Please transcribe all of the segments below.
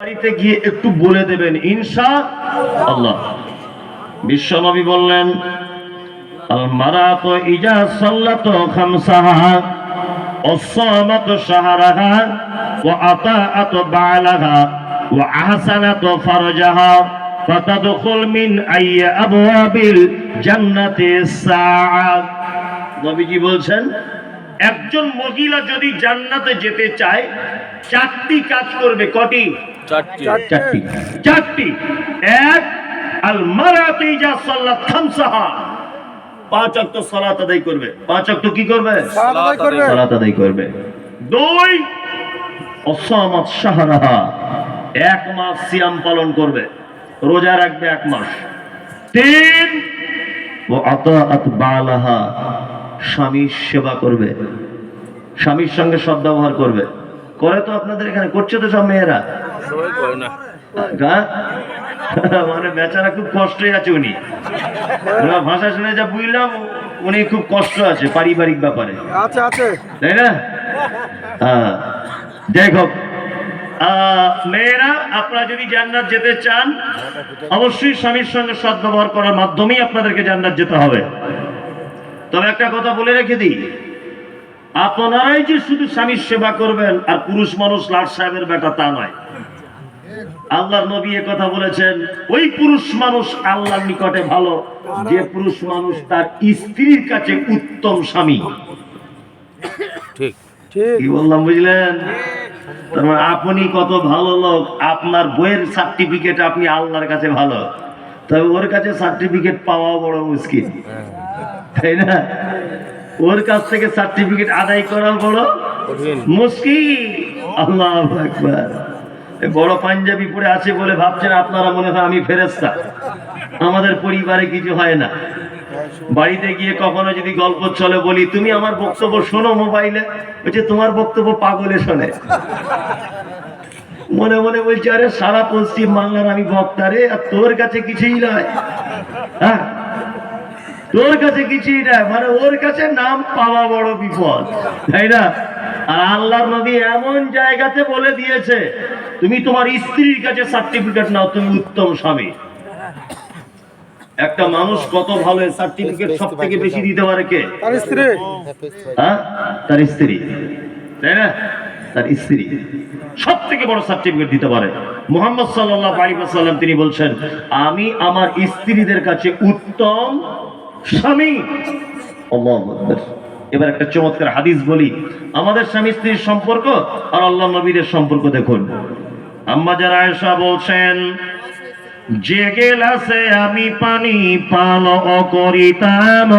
বাড়িতে গিয়ে একটু বলে দেবেন, ইনশা আল্লাহ। বিশ্বনবী বললেন আল মারা তো ইজা সাহারাহা ও বালাহা ও ফারজাহা, ফাতাদখুল মিন আইয়া আবওয়াবিল জান্নাতি সাআ। নবীজি বলছেন, একজন মহিলা যদি জান্নাতে যেতে চায়, চারটি কাজ করবে, কটি? চারটি। এক আল মারাতি যা সাল্লাত খামসাহা। পাঁচ ওয়াক্ত সালাত আদায় করবে। পাঁচ ওয়াক্ত কি করবে? সালাত আদায় করবে। সালাত আদায় করবে। দুই অসামাত শাহরাহা। এক মাস সিয়াম পালন করবে। রোজা রাখবে এক মাস। তিন ও আতাআত বালাহা। স্বামীর সেবা করবে। স্বামীর সঙ্গে সদ্ব্যবহার করবে। করে তো আপনাদের এখানে করছে তো সব মেয়েরা। সবাই করে না। মানে বেচারা খুব কষ্টই আছে উনি। ভাষা শুনে যা বুঝলাম উনি খুব কষ্ট আছে পারিবারিক ব্যাপারে। আছে তাই না? হ্যাঁ। যাই হোক মেয়েরা আপনারা যদি জান্নাত যেতে চান অবশ্যই স্বামীর সঙ্গে সদ্ব্যবহার করার মাধ্যমেই আপনাদেরকে জান্নাত যেতে হবে। তবে একটা কথা বলে রেখে দিই আপনারাই যে শুধু স্বামীর সেবা করবেন আর পুরুষ মানুষ লাট সাহেবের বেটা তা নয়। আল্লাহর নবী এ কথা বলেছেন ওই পুরুষ মানুষ আল্লাহর নিকটে ভালো যে পুরুষ মানুষ তার স্ত্রীর কাছে উত্তম স্বামী। ঠিক। ঠিক। কি বললাম বুঝলেন? মানে আপনি কত ভালো লোক আপনার বইয়ের সার্টিফিকেট আপনি আল্লাহর কাছে ভালো। তবে ওর কাছে সার্টিফিকেট পাওয়া বড় মুশকিল। তাই না? ওর কাছ থেকে সার্টিফিকেট আদায় করা বড় মুশকিল। আল্লাহ একবার বড় পাঞ্জাবি পরে আছে বলে ভাবছেন, আপনারা মনে হয় আমি ফেরেস্তা আমাদের পরিবারে কিছু হয় না। বাড়িতে গিয়ে কখনো যদি গল্প চলে বলি, তুমি আমার বক্তব্য শোনো মোবাইলে বলছে তোমার বক্তব্য পাগলে শোনে। মনে মনে বলছে, আরে সারা পশ্চিম বাংলার আমি বক্তা রে, আর তোর কাছে কিছুই নয়। হ্যাঁ? তোর কাছে কিছুই নয় মানে ওর কাছে নাম পাওয়া বড় বিপদ, তাই না? আর আল্লাহর নবী এমন জায়গাতে বলে দিয়েছে তুমি তোমার স্ত্রীর কাছে সার্টিফিকেট নাও তুমি উত্তম স্বামী। একটা মানুষ কত ভালো সার্টিফিকেট সব থেকে বেশি দিতে পারে কে? তার স্ত্রী। হ্যাঁ? তার স্ত্রী। তাই না? তার স্ত্রী। সব থেকে বড় সার্টিফিকেট দিতে পারে। মোহাম্মদ সাল্লাহ আলী সাল্লাম তিনি বলছেন আমি আমার স্ত্রীদের কাছে উত্তম স্বামী। আল্লাহু আকবার। এবার একটা চমৎকার হাদিস বলি। আমাদের স্বামী স্ত্রীর সম্পর্ক আর আল্লাহ নবীদের সম্পর্ক দেখুন। আম্মা যারা আয়সা বলছেন, যে গেলাসে আমি পানি পান করিতাম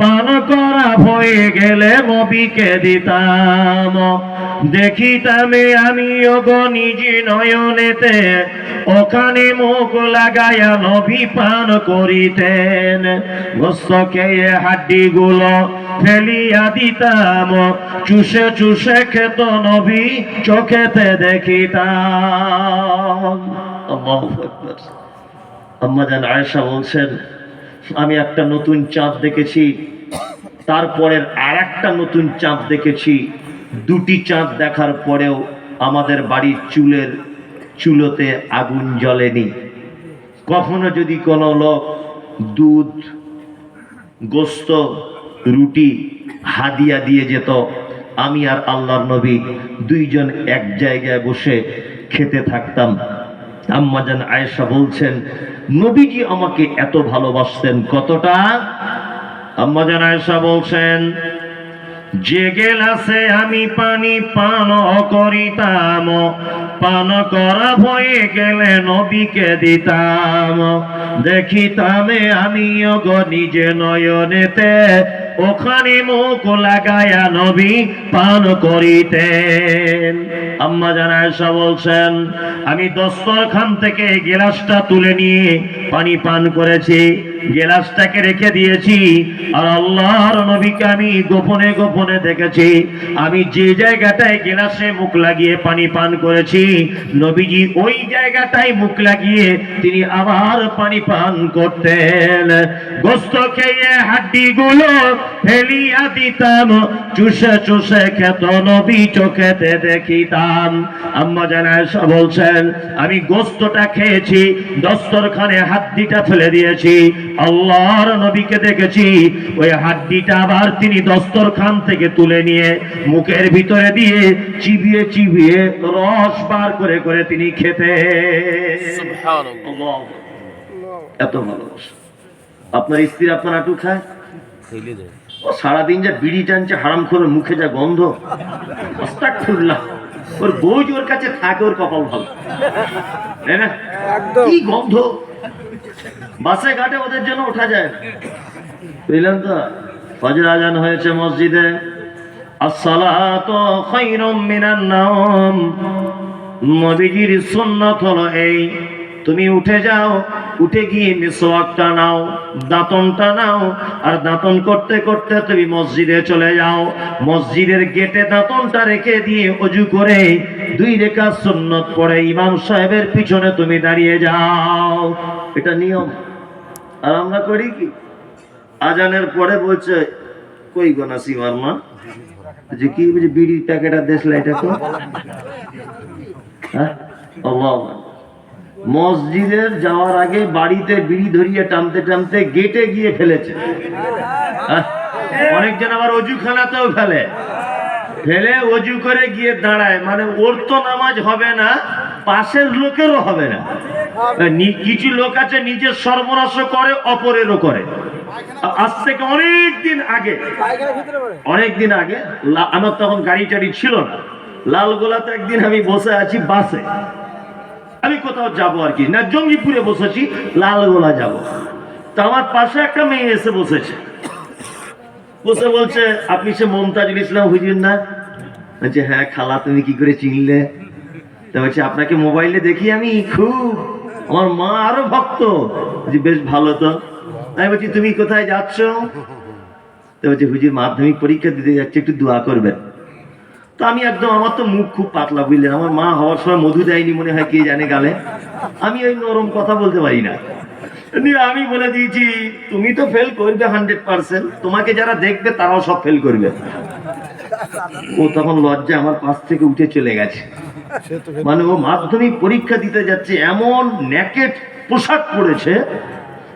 পান করা হয়ে গেলে মবিকে দিতাম। দেখিতামে আমি নিজ নয়নেতে, ওখানে মুখ লাগায়া নবী পান করিতেন। খেয়ে হাড্ডি গুলো ফেলিয়া দিতাম, চুষে চুষে খেত নবী চোখেতে দেখিতাম। আম্মা জান আয়েশা বলছেন, আমি একটা নতুন চাঁদ দেখেছি, তারপরের আর একটা নতুন চাঁদ দেখেছি দুটি চাঁদ দেখার পরেও আমাদের বাড়ির চুলের চুলোতে আগুন জ্বলেনি। কখনো যদি কোনো লোক দুধ, গোস্ত, রুটি, হাদিয়া দিয়ে যেত, আমি আর আল্লাহর নবী দুইজন এক জায়গায় বসে খেতে থাকতাম। আম্মাজান আয়েশা বলছেন, নবীজি আমাকে এত ভালোবাসতেন কতটা? আম্মাজান আয়েশা বলছেন যে গেলাসে আমি পানি পান করিতাম। পান করা হয়ে গেলে নবীকে দিতাম। দেখিতামে আমিও গো নিজে নয়নেতে, ওখানে মুখ লাগায়া নবী পান করিতেন। আম্মা জানা এসা বলছেন, আমি দস্তরখান থেকে গেলাসটা তুলে নিয়ে পানি পান করেছি। গেলাসটাকে রেখে দিয়েছি, আর আল্লাহর নবীকে আমি গোপনে গোপনে দেখেছি। আমি যে জায়গাটায় গেলাসে মুখ লাগিয়ে পানি পান করেছি, নবীজি ওই জায়গাটায় মুখ লাগিয়ে তিনি আবার পানি পান করতেন। গোস্ত খেয়ে হাড্ডি গুলো ফেলিয়া দিতাম, চুষে চুষে খেত নবী চোখেতে দেখিতাম। আম্মা জানায়সা বলছেন, আমি গোস্তটা খেয়েছি, দস্তরখানে হাড্ডিটা ফেলে দিয়েছি আল্লাহর নবীকে দেখেছি। ওই হাড্ডিটা আবার তিনি দস্তরখান থেকে তুলে নিয়ে মুখের ভিতরে দিয়ে চিবিয়ে চিবিয়ে রস বার করে করে তিনি খেতে এত ভালোবাসা আপনার স্ত্রী আপনার আটু খায়? ও সারাদিন যা বিড়ি টানছে হারাম করে মুখে যা গন্ধ। আস্তাগফিরুল্লাহ। ওর বউ ওর কাছে থাকে ওর কপাল ভালো। তাই না? কি গন্ধ? বাসে ঘাটে ওদের জন্য ওঠা যায় না। বুঝলেন তো ফজর আজান হয়েছে মসজিদে নবীজির সুন্নত হলো এই, তুমি উঠে যাও উঠে গিয়ে মিসওয়াকটা নাও, দাঁতনটা নাও, আর দাঁতন করতে করতে তুমি মসজিদে চলে যাও। মসজিদের গেটে দাঁতনটা রেখে দিয়ে অজু করে দুই রেখা সুন্নত পড়ে ইমাম সাহেবের পিছনে তুমি দাঁড়িয়ে যাও। এটা নিয়ম। আর আমরা করি কি? আজানের পরে বলছে, কই গো নাসিমার মা? যে কি বিড়ির প্যাকেট আর দেশলা এটা তো? হ্যাঁ। মসজিদের যাওয়ার আগে বাড়িতে বিড়ি ধরিয়ে টানতে টানতে গেটে গিয়ে ফেলেছে? অনেকজন আবার অজুখানাতেও ফেলে। ফেলে, অজু করে গিয়ে দাঁড়ায়। মানে ওর তো নামাজ হবে না, পাশের লোকেরও হবে না। কিছু লোক আছে, নিজের সর্বনাশ করে, অপরেরও করে। আজ থেকে অনেক দিন আগে। অনেক দিন আগে আমার তখন গাড়ি টাড়ি ছিল না। লালগোলাতে একদিন আমি বসে আছি বাসে। আমি কোথাও যাব আর কি। না, জঙ্গিপুরে বসেছি, লালগোলা যাব। তো আমার পাশে একটা মেয়ে এসে বসেছে। বসে বলছে, আপনি সে মমতাজুল ইসলাম হুজুর না? বলছে হ্যাঁ খালা তুমি কি করে চিনলে তা বলছে, আপনাকে মোবাইলে দেখি আমি খুব, আমার মা আরও ভক্ত। বেশ ভালো তো। আমি বলছি, তুমি কোথায় যাচ্ছ? তো বলছে, হুজুর, মাধ্যমিক পরীক্ষা দিতে যাচ্ছে, একটু দোয়া করবেন। তো আমি একদম, আমার তো মুখ খুব পাতলা, বুঝলেন? আমার মা হওয়ার সময় মধু দেয়নি, মনে হয় কে জানে গালে। আমি ওই নরম কথা বলতে পারি না। আমি বলে দিয়েছি, তুমি তো ফেল করবে হান্ড্রেড পার্সেন্ট তোমাকে যারা দেখবে তারাও সব ফেল করবে। ও তখন লজ্জা আমার পাশ থেকে উঠে চলে গেছে। মানে ও মাধ্যমিক পরীক্ষা দিতে যাচ্ছে, এমন ন্যাকেট পোশাক পরেছে,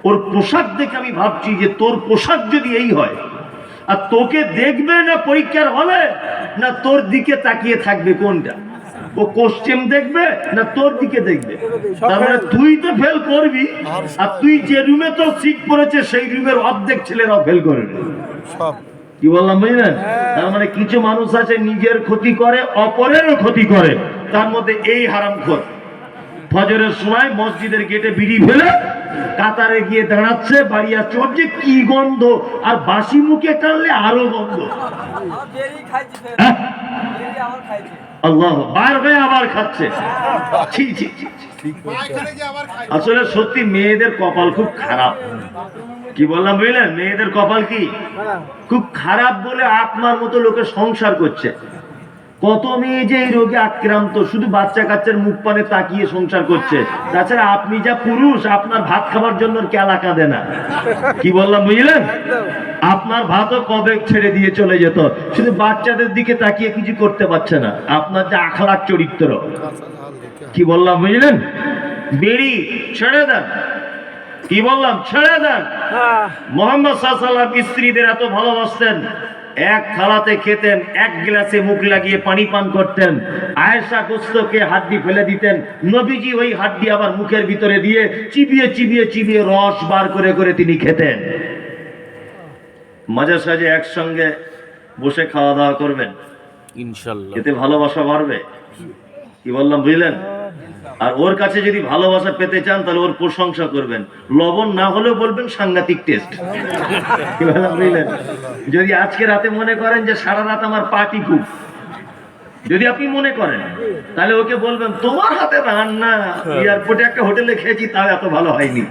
ওর পোশাক দেখে আমি ভাবছি যে তোর পোশাক যদি এই হয় আর তোকে দেখবে না পরীক্ষার হলে না তোর দিকে তাকিয়ে থাকবে কোনটা? ও কোশ্চেন দেখবে না তোর দিকে দেখবে? তার মানে তুই তো ফেল করবি আর তুই যে রুমে তোর সিট পড়েছে সেই রুমের অর্ধেক ছেলেরাও ফেল করবে কি বললাম বুঝলেন? তার মানে কিছু মানুষ আছে নিজের ক্ষতি করে অপরেরও ক্ষতি করে তার মধ্যে এই হারাম খোর ফজরের সময় মসজিদের গেটে বিড়ি ফেলে কাতারে গিয়ে দাঁড়াচ্ছে বাড়ি বাড়িয়া চড়ছে কি গন্ধ, আর বাসি মুখে টানলে আরও গন্ধ। হ্যাঁ? আল্লাহ হয়ে আবার খাচ্ছে। আসলে সত্যি মেয়েদের কপাল খুব খারাপ। কি বললাম বুঝলেন মেয়েদের কপাল কি? খুব খারাপ বলে আপনার মতো লোকে সংসার করছে। কত মেয়ে যে এই রোগে আক্রান্ত শুধু বাচ্চা কাচ্চার মুখ পানে তাকিয়ে সংসার করছে। তাছাড়া আপনি যা পুরুষ আপনার ভাত খাবার জন্য কেলা কাঁদে না। কি বললাম বুঝলেন? আপনার ভাতও কবে ছেড়ে দিয়ে চলে যেত? শুধু বাচ্চাদের দিকে তাকিয়ে কিছু করতে পারছে না। আপনার যে আখলার চরিত্র। কি বললাম বুঝলেন? বেড়ি ছেড়ে দেন। কি বললাম ছেড়ে দেন। মোহাম্মদ সাল্লাম স্ত্রীদের এত ভালোবাসতেন। এক থালাতে খেতেন এক গ্লাসে মুখ লাগিয়ে পানি পান করতেন। আয়েশা গোস্তকে হাড্ডি ফেলে দিতেন। নবীজি ওই হাড্ডি আবার মুখের ভিতরে দিয়ে চিবিয়ে চিবিয়ে চিবিয়ে রস বার করে করে তিনি খেতেন। মাঝে সাঝে একসঙ্গে বসে খাওয়া দাওয়া করবেন। ইনশাল্লাহ। এতে ভালোবাসা বাড়বে। কি বললাম বুঝলেন? আর ওর কাছে যদি ভালোবাসা পেতে চান, তাহলে ওর প্রশংসা করবেন। লবণ না হলেও বলবেন সাংঘাতিক টেস্ট যদি আজকে রাতে মনে করেন যে সারা রাত আমার পাটি খুব, যদি আপনি মনে করেন, তাহলে ওকে বলবেন, তোমার হাতে রান্না, এয়ারপোর্টে একটা হোটেলে খেয়েছি, তাও এত ভালো হয়নি।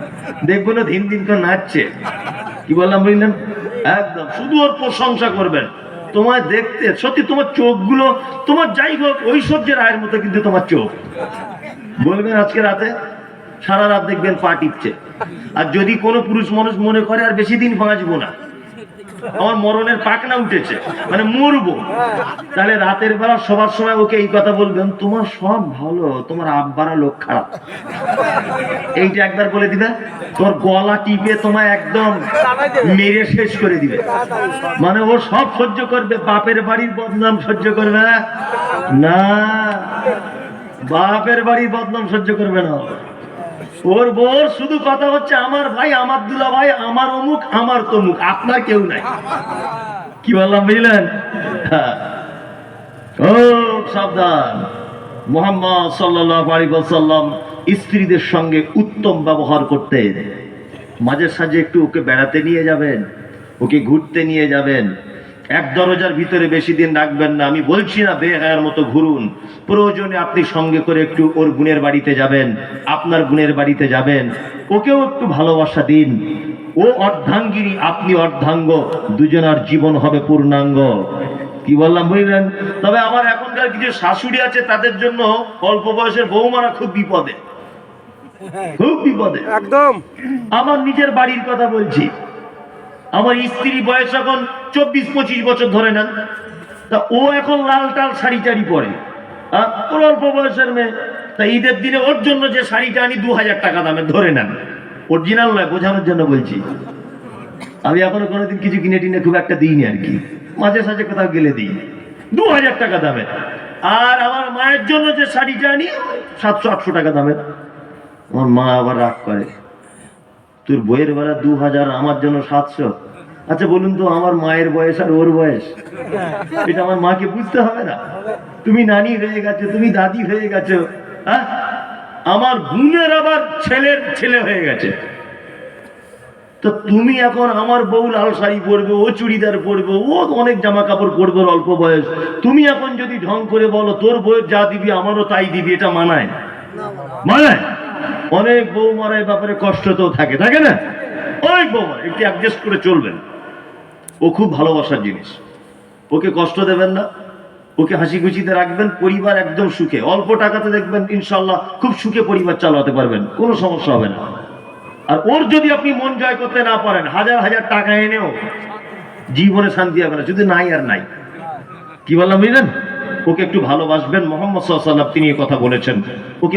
দেখব না দিন দিন করে নাচছে। কি বললাম, বুঝলেন? একদম। শুধু ওর প্রশংসা করবেন। তোমায় দেখতে, সত্যি তোমার চোখগুলো, তোমার যাই হোক ঐশ্বর্যের আয়ের মতো কিন্তু তোমার চোখ। বলবেন আজকে রাতে সারা রাত দেখবেন পা টিপছে। আর যদি কোনো পুরুষ মানুষ মনে করে আর বেশি দিন বাঁচবো না, আমার মরণের পাকনা উঠেছে মানে মরবো। তাহলে রাতের বেলা সবার সময় ওকে এই কথা বলবেন, তোমার সব ভালো, তোমার আব্বারা লোক খারাপ। এইটা একবার বলে দিবে, তোর গলা টিপে তোমায় একদম মেরে শেষ করে দিবে। মানে ও সব সহ্য করবে, বাপের বাড়ির বদনাম সহ্য করবে না? বাপের বাড়ি বদনাম সহ্য করবে না। ওর বোর শুধু কথা হচ্ছে, আমার ভাই, আমার দুলা ভাই আমার অমুক, আমার তমুক, আপনার কেউ নাই। কি বললাম, বুঝলেন। ও সাবধান। মোহাম্মদ সাল্লাল্লাহু আলাইহি ওয়াসাল্লাম স্ত্রীদের সঙ্গে উত্তম ব্যবহার করতে মাঝে সাঝে একটু ওকে বেড়াতে নিয়ে যাবেন, ওকে ঘুরতে নিয়ে যাবেন। এক দরজার ভিতরে বেশি দিন রাখবেন না। আমি বলছি না বেহায়ার মতো ঘুরুন। প্রয়োজনে আপনি সঙ্গে করে একটু ওর গুণের বাড়িতে যাবেন আপনার গুণের বাড়িতে যাবেন। ওকেও একটু ভালোবাসা দিন। ও অর্ধাঙ্গিনী আপনি অর্ধাঙ্গ। দুজনার জীবন হবে পূর্ণাঙ্গ। কি বললাম বুঝলেন? তবে আমার এখনকার কিছু শাশুড়ি আছে তাদের জন্য অল্প বয়সের বৌমারা খুব বিপদে। খুব বিপদে। একদম। আমার নিজের বাড়ির কথা বলছি। আমার স্ত্রী বয়স এখন চব্বিশ পঁচিশ বছর ধরে নেন। তা ও এখন লাল টাল শাড়ি টাড়ি পরে। আহ, ওর অল্প বয়সের মেয়ে। তা ঈদের দিনে ওর জন্য যে শাড়িটা আনি দু হাজার টাকা দামে ধরে নেন। অরিজিনাল নয় বোঝানোর জন্য বলছি। আমি এখনও কোনোদিন কিছু কিনে টিনে খুব একটা দিইনি আর কি। মাঝে সাঝে কোথাও গেলে দিই। দু হাজার টাকা দামে। আর আমার মায়ের জন্য যে শাড়িটা আনি সাতশো আটশো টাকা দামের আমার মা আবার রাগ করে তোর বইয়ের বেলা দু হাজার আমার জন্য সাতশো। আচ্ছা বলুন তো, আমার মায়ের বয়স আর ওর বয়স? এটা আমার মাকে বুঝতে হবে না। তুমি নানি হয়ে গেছো, তুমি দাদি হয়ে গেছো হ্যাঁ? আমার বোনের আবার ছেলের ছেলে হয়ে গেছে। তো তুমি এখন আমার বউ লাল শাড়ি পরবে, ও চুড়িদার পরবে, ও অনেক জামা কাপড় পরবে অল্প বয়স। তুমি এখন যদি ঢং করে বলো, তোর বউয়ের যা দিবি, আমারও তাই দিবি, এটা মানায়? মানায়? অনেক বউ মারার ব্যাপারে কষ্ট তো থাকে থাকে না? অনেক বউ মারা একটু অ্যাডজাস্ট করে চলবেন। ও খুব ভালোবাসার জিনিস। ওকে কষ্ট দেবেন না, ওকে হাসি খুশিতে রাখবেন, পরিবার একদম সুখে। অল্প টাকাতে দেখবেন, ইনশাল্লাহ খুব সুখে পরিবার চালাতে পারবেন, কোনো সমস্যা হবে না। আর ওর যদি আপনি মন জয় করতে না পারেন, হাজার হাজার টাকা এনেও জীবনে শান্তি হবে না যদি নাই আর নাই। কি বললাম, বুঝলেন? ওকে একটু ভালোবাসবেন, মোহাম্মদ ওয়াসাল্লাম তিনি কথা বলেছেন। ওকে